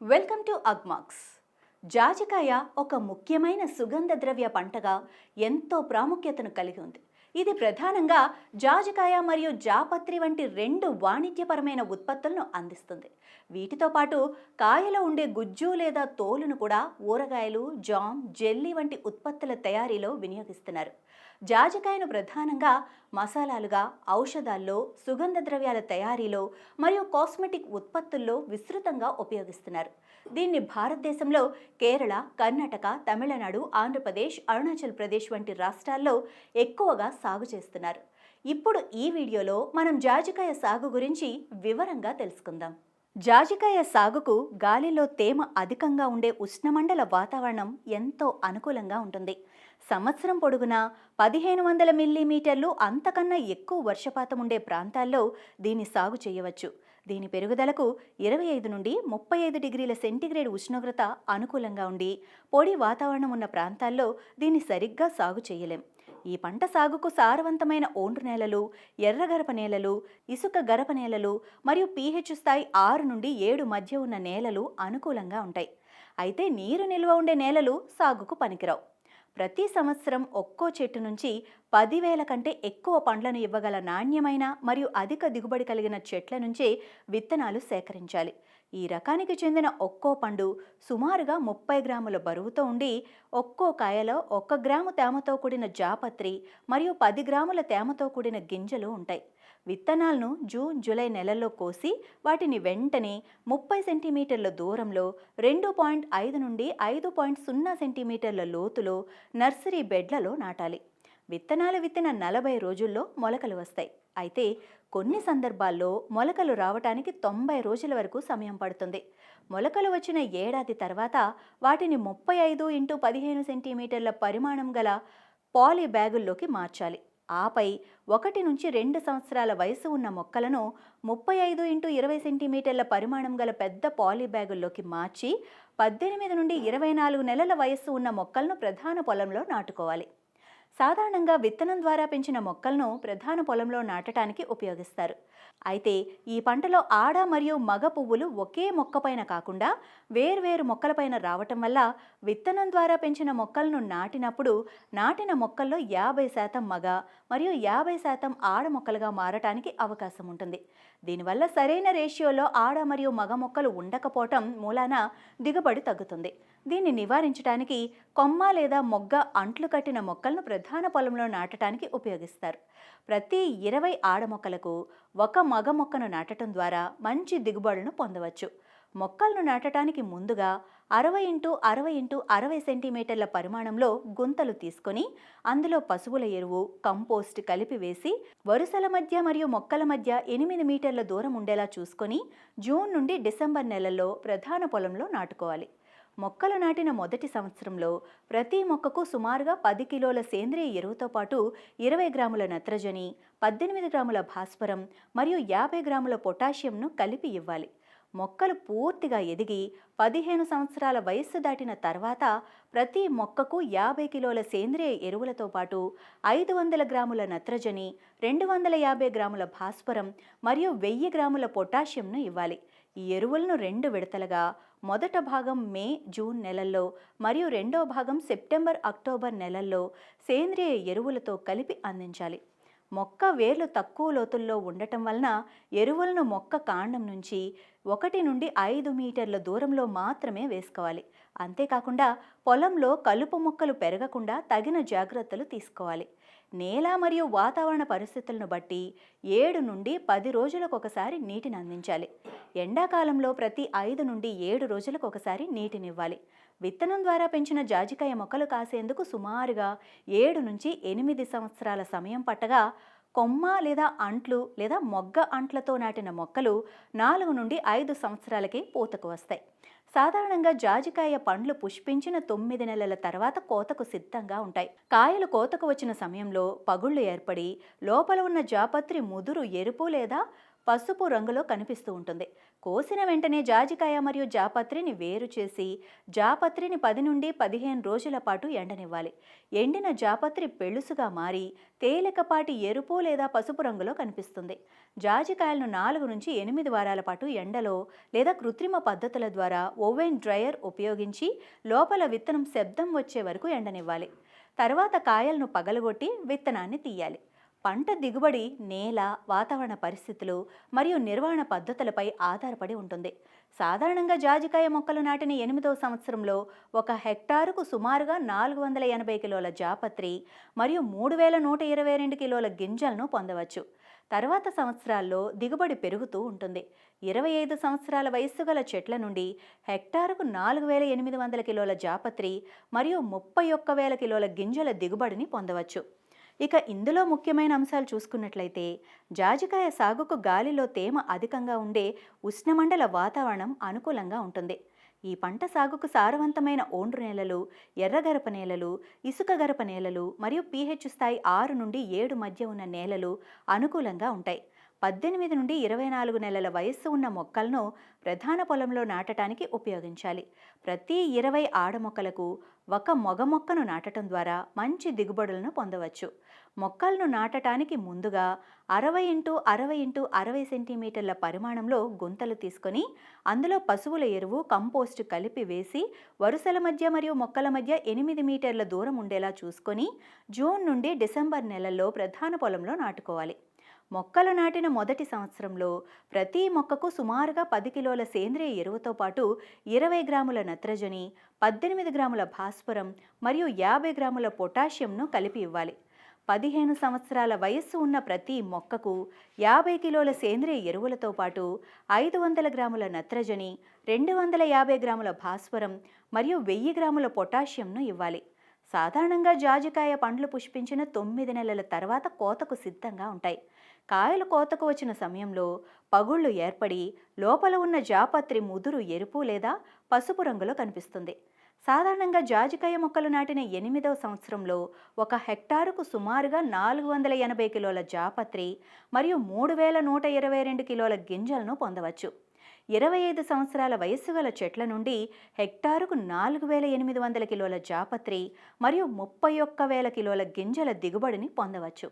Welcome to Agmax. జాజికాయ ఒక ముఖ్యమైన సుగంధ ద్రవ్య పంటగా ఎంతో ప్రాముఖ్యతను కలిగి ఉంది. ఇది ప్రధానంగా జాజికాయ మరియు జాపత్రి వంటి రెండు వాణిజ్యపరమైన ఉత్పత్తులను అందిస్తుంది. వీటితో పాటు కాయలో ఉండే గుజ్జు లేదా తోలును కూడా ఊరగాయలు జామ్ జెల్లీ వంటి ఉత్పత్తుల తయారీలో వినియోగిస్తున్నారు. జాజికాయను ప్రధానంగా మసాలాలుగా ఔషధాల్లో సుగంధ ద్రవ్యాల తయారీలో మరియు కాస్మెటిక్ ఉత్పత్తుల్లో విస్తృతంగా ఉపయోగిస్తున్నారు. దీన్ని భారతదేశంలో కేరళ కర్ణాటక తమిళనాడు ఆంధ్రప్రదేశ్ అరుణాచల్ ప్రదేశ్ వంటి రాష్ట్రాల్లో ఎక్కువగా సాగు చేస్తున్నారు. ఇప్పుడు ఈ వీడియోలో మనం జాజికాయ సాగు గురించి వివరంగా తెలుసుకుందాం. జాజికాయ సాగుకు గాలిలో తేమ అధికంగా ఉండే ఉష్ణమండల వాతావరణం ఎంతో అనుకూలంగా ఉంటుంది. సంవత్సరం పొడుగునా పదిహేను వందల మిల్లీమీటర్లు అంతకన్నా ఎక్కువ వర్షపాతం ఉండే ప్రాంతాల్లో దీన్ని సాగు చేయవచ్చు. దీని పెరుగుదలకు ఇరవై ఐదు నుండి ముప్పై ఐదు డిగ్రీల సెంటీగ్రేడ్ ఉష్ణోగ్రత అనుకూలంగా ఉండి పొడి వాతావరణం ఉన్న ప్రాంతాల్లో దీన్ని సరిగ్గా సాగు చేయలేం. ఈ పంట సాగుకు సారవంతమైన ఓండ్రు నేలలు ఎర్రగరప నేలలు ఇసుక గరప నేలలు మరియు పీహెచ్ స్థాయి ఆరు నుండి ఏడు మధ్య ఉన్న నేలలు అనుకూలంగా ఉంటాయి. అయితే నీరు నిల్వ ఉండే నేలలు సాగుకు పనికిరావు. ప్రతి సంవత్సరం ఒక్కో చెట్టు నుంచి పదివేల కంటే ఎక్కువ పండ్లను ఇవ్వగల నాణ్యమైన మరియు అధిక దిగుబడి కలిగిన చెట్ల నుంచే విత్తనాలు సేకరించాలి. ఈ రకానికి చెందిన ఒక్కో పండు సుమారుగా ముప్పై గ్రాముల బరువుతో ఉండి ఒక్కో కాయలో ఒక్క గ్రాము తేమతో కూడిన జాపత్రి మరియు పది గ్రాముల తేమతో కూడిన గింజలు ఉంటాయి. విత్తనాలను జూన్ జూలై నెలల్లో కోసి వాటిని వెంటనే ముప్పై సెంటీమీటర్ల దూరంలో రెండు పాయింట్ ఐదు నుండి ఐదు పాయింట్ సున్నా సెంటీమీటర్ల లోతులో నర్సరీ బెడ్లలో నాటాలి. విత్తనాలు విత్తిన నలభై రోజుల్లో మొలకలు వస్తాయి. అయితే కొన్ని సందర్భాల్లో మొలకలు రావటానికి తొంభై రోజుల వరకు సమయం పడుతుంది. మొలకలు వచ్చిన ఏడాది తర్వాత వాటిని ముప్పై ఐదు ఇంటూ పదిహేను సెంటీమీటర్ల పరిమాణం గల పాలీ బ్యాగుల్లోకి మార్చాలి. ఆపై ఒకటి నుంచి రెండు సంవత్సరాల వయసు ఉన్న మొక్కలను ముప్పై ఐదు ఇంటూ ఇరవై సెంటీమీటర్ల పరిమాణం గల పెద్ద పాలీ బ్యాగుల్లోకి మార్చి పద్దెనిమిది నుండి ఇరవై నాలుగు నెలల వయస్సు ఉన్న మొక్కలను ప్రధాన పొలంలో నాటుకోవాలి. సాధారణంగా విత్తనం ద్వారా పెంచిన మొక్కలను ప్రధాన పొలంలో నాటడానికి ఉపయోగిస్తారు. అయితే ఈ పంటలో ఆడ మరియు మగ పువ్వులు ఒకే మొక్కపైన కాకుండా వేర్వేరు మొక్కలపైన రావటం వల్ల విత్తనం ద్వారా పెంచిన మొక్కలను నాటినప్పుడు నాటిన మొక్కల్లో యాభై శాతం మగ మరియు యాభై శాతం ఆడ మొక్కలుగా మారటానికి అవకాశం ఉంటుంది. దీనివల్ల సరైన రేషియోలో ఆడ మరియు మగ మొక్కలు ఉండకపోవటం మూలాన దిగుబడి తగ్గుతుంది. దీన్ని నివారించడానికి కొమ్మ లేదా మొగ్గ అంట్లు కట్టిన మొక్కలను ప్రధాన పొలంలో నాటడానికి ఉపయోగిస్తారు. ప్రతి ఇరవై ఆడ మొక్కలకు ఒక మగ మొక్కను నాటడం ద్వారా మంచి దిగుబడులను పొందవచ్చు. మొక్కలను నాటడానికి ముందుగా అరవై ఇంటూ అరవై ఇంటూ అరవై సెంటీమీటర్ల పరిమాణంలో గుంతలు తీసుకొని అందులో పశువుల ఎరువు కంపోస్ట్ కలిపి వేసి వరుసల మధ్య మరియు మొక్కల మధ్య ఎనిమిది మీటర్ల దూరం ఉండేలా చూసుకొని జూన్ నుండి డిసెంబర్ నెలల్లో ప్రధాన పొలంలో నాటుకోవాలి. మొక్కలు నాటిన మొదటి సంవత్సరంలో ప్రతి మొక్కకు సుమారుగా పది కిలోల సేంద్రియ ఎరువుతో పాటు ఇరవై గ్రాముల నత్రజని పద్దెనిమిది గ్రాముల భాస్వరం మరియు యాభై గ్రాముల పొటాషియంను కలిపి ఇవ్వాలి. మొక్కలు పూర్తిగా ఎదిగి పదిహేను సంవత్సరాల వయస్సు దాటిన తర్వాత ప్రతి మొక్కకు యాభై కిలోల సేంద్రియ ఎరువులతో పాటు ఐదు వందల గ్రాముల నత్రజని రెండు వందల యాభై గ్రాముల భాస్వరం మరియు వెయ్యి గ్రాముల పొటాషియంను ఇవ్వాలి. ఈ ఎరువులను రెండు విడతలుగా మొదట భాగం మే జూన్ నెలల్లో మరియు రెండో భాగం సెప్టెంబర్ అక్టోబర్ నెలల్లో సేంద్రియ ఎరువులతో కలిపి అందించాలి. మొక్క వేర్లు తక్కువ లోతుల్లో ఉండటం వలన ఎరువులను మొక్క కాండం నుంచి ఒకటి నుండి ఐదు మీటర్ల దూరంలో మాత్రమే వేసుకోవాలి. అంతేకాకుండా పొలంలో కలుపు మొక్కలు పెరగకుండా తగిన జాగ్రత్తలు తీసుకోవాలి. నేల మరియు వాతావరణ పరిస్థితులను బట్టి ఏడు నుండి పది రోజులకు ఒకసారి నీటిని అందించాలి. ఎండాకాలంలో ప్రతి ఐదు నుండి ఏడు రోజులకు ఒకసారి నీటినివ్వాలి విత్తనం ద్వారా పెంచిన జాజికాయ మొక్కలు కాసేందుకు సుమారుగా ఏడు నుంచి ఎనిమిది సంవత్సరాల సమయం పట్టగా కొమ్మ లేదా అంట్లు లేదా మొగ్గ అంట్లతో నాటిన మొక్కలు నాలుగు నుండి ఐదు సంవత్సరాలకి పూతకు వస్తాయి. సాధారణంగా జాజికాయ పండ్లు పుష్పించిన తొమ్మిది నెలల తర్వాత కోతకు సిద్ధంగా ఉంటాయి. కాయలు కోతకు వచ్చిన సమయంలో పగుళ్ళు ఏర్పడి లోపల ఉన్న జాపత్రి ముదురు ఎరుపు లేదా పసుపు రంగులో కనిపిస్తూ ఉంటుంది. కోసిన వెంటనే జాజికాయ మరియు జాపత్రిని వేరు చేసి జాపత్రిని పది నుండి పదిహేను రోజుల పాటు ఎండనివ్వాలి. ఎండిన జాపత్రి పెళుసుగా మారి తేలికపాటి ఎరుపు లేదా పసుపు రంగులో కనిపిస్తుంది. జాజికాయలను నాలుగు నుంచి ఎనిమిది వారాల పాటు ఎండలో లేదా కృత్రిమ పద్ధతుల ద్వారా ఓవెన్ డ్రయర్ ఉపయోగించి లోపల విత్తనం శబ్దం వచ్చే వరకు ఎండనివ్వాలి. తర్వాత కాయలను పగలగొట్టి విత్తనాన్ని తీయాలి. పంట దిగుబడి నేల వాతావరణ పరిస్థితులు మరియు నిర్వహణ పద్ధతులపై ఆధారపడి ఉంటుంది. సాధారణంగా జాజికాయ మొక్కలు నాటిన ఎనిమిదవ సంవత్సరంలో ఒక హెక్టారుకు సుమారుగా నాలుగు వందల ఎనభై కిలోల జాపత్రి మరియు మూడు వేల నూట ఇరవై రెండు కిలోల గింజలను పొందవచ్చు. తర్వాత సంవత్సరాల్లో దిగుబడి పెరుగుతూ ఉంటుంది. ఇరవై ఐదు సంవత్సరాల వయస్సు గల చెట్ల నుండి హెక్టారుకు నాలుగు వేల ఎనిమిది వందల కిలోల జాపత్రి మరియు ముప్పై ఒక్క వేల కిలోల గింజల దిగుబడిని పొందవచ్చు. ఇక ఇందులో ముఖ్యమైన అంశాలు చూసుకున్నట్లయితే జాజికాయ సాగుకు గాలిలో తేమ అధికంగా ఉండే ఉష్ణమండల వాతావరణం అనుకూలంగా ఉంటుంది. ఈ పంట సాగుకు సారవంతమైన ఓండ్రు నేలలు ఎర్రగరప నేలలు ఇసుక గరప నేలలు మరియు పీహెచ్ స్థాయి ఆరు నుండి ఏడు మధ్య ఉన్న నేలలు అనుకూలంగా ఉంటాయి. పద్దెనిమిది నుండి ఇరవై నాలుగు నెలల వయస్సు ఉన్న మొక్కలను ప్రధాన పొలంలో నాటడానికి ఉపయోగించాలి. ప్రతి ఇరవై ఆడ మొక్కలకు ఒక మొగ మొక్కను నాటడం ద్వారా మంచి దిగుబడులను పొందవచ్చు. మొక్కలను నాటడానికి ముందుగా అరవై ఇంటూ అరవై ఇంటూ అరవై సెంటీమీటర్ల పరిమాణంలో గుంతలు తీసుకొని అందులో పశువుల ఎరువు కంపోస్ట్ కలిపి వేసి వరుసల మధ్య మరియు మొక్కల మధ్య ఎనిమిది మీటర్ల దూరం ఉండేలా చూసుకొని జూన్ నుండి డిసెంబర్ నెలల్లో ప్రధాన పొలంలో నాటుకోవాలి. మొక్కలు నాటిన మొదటి సంవత్సరంలో ప్రతి మొక్కకు సుమారుగా పది కిలోల సేంద్రియ ఎరువుతో పాటు ఇరవై గ్రాముల నత్రజని పద్దెనిమిది గ్రాముల భాస్వరం మరియు యాభై గ్రాముల పొటాషియంను కలిపి ఇవ్వాలి. పదిహేను సంవత్సరాల వయస్సు ఉన్న ప్రతి మొక్కకు యాభై కిలోల సేంద్రియ ఎరువులతో పాటు ఐదు వందల గ్రాముల నత్రజని రెండు వందల యాభై గ్రాముల భాస్వరం మరియు వెయ్యి గ్రాముల పొటాషియంను ఇవ్వాలి. సాధారణంగా జాజికాయ పండ్లు పుష్పించిన తొమ్మిది నెలల తర్వాత కోతకు సిద్ధంగా ఉంటాయి. కాయలు కోతకు వచ్చిన సమయంలో పగుళ్ళు ఏర్పడి లోపల ఉన్న జాపత్రి ముదురు ఎరుపు లేదా పసుపు రంగులో కనిపిస్తుంది. సాధారణంగా జాజికాయ మొక్కలు నాటిన ఎనిమిదవ సంవత్సరంలో ఒక హెక్టారుకు సుమారుగా నాలుగు వందల ఎనభై కిలోల జాపత్రి మరియు మూడు వేల నూట ఇరవై రెండు కిలోల గింజలను పొందవచ్చు. ఇరవై ఐదు సంవత్సరాల వయస్సు గల చెట్ల నుండి హెక్టారుకు నాలుగు వేల ఎనిమిది వందల కిలోల జాపత్రి మరియు ముప్పై ఒక్క వేల కిలోల గింజల దిగుబడిని పొందవచ్చు.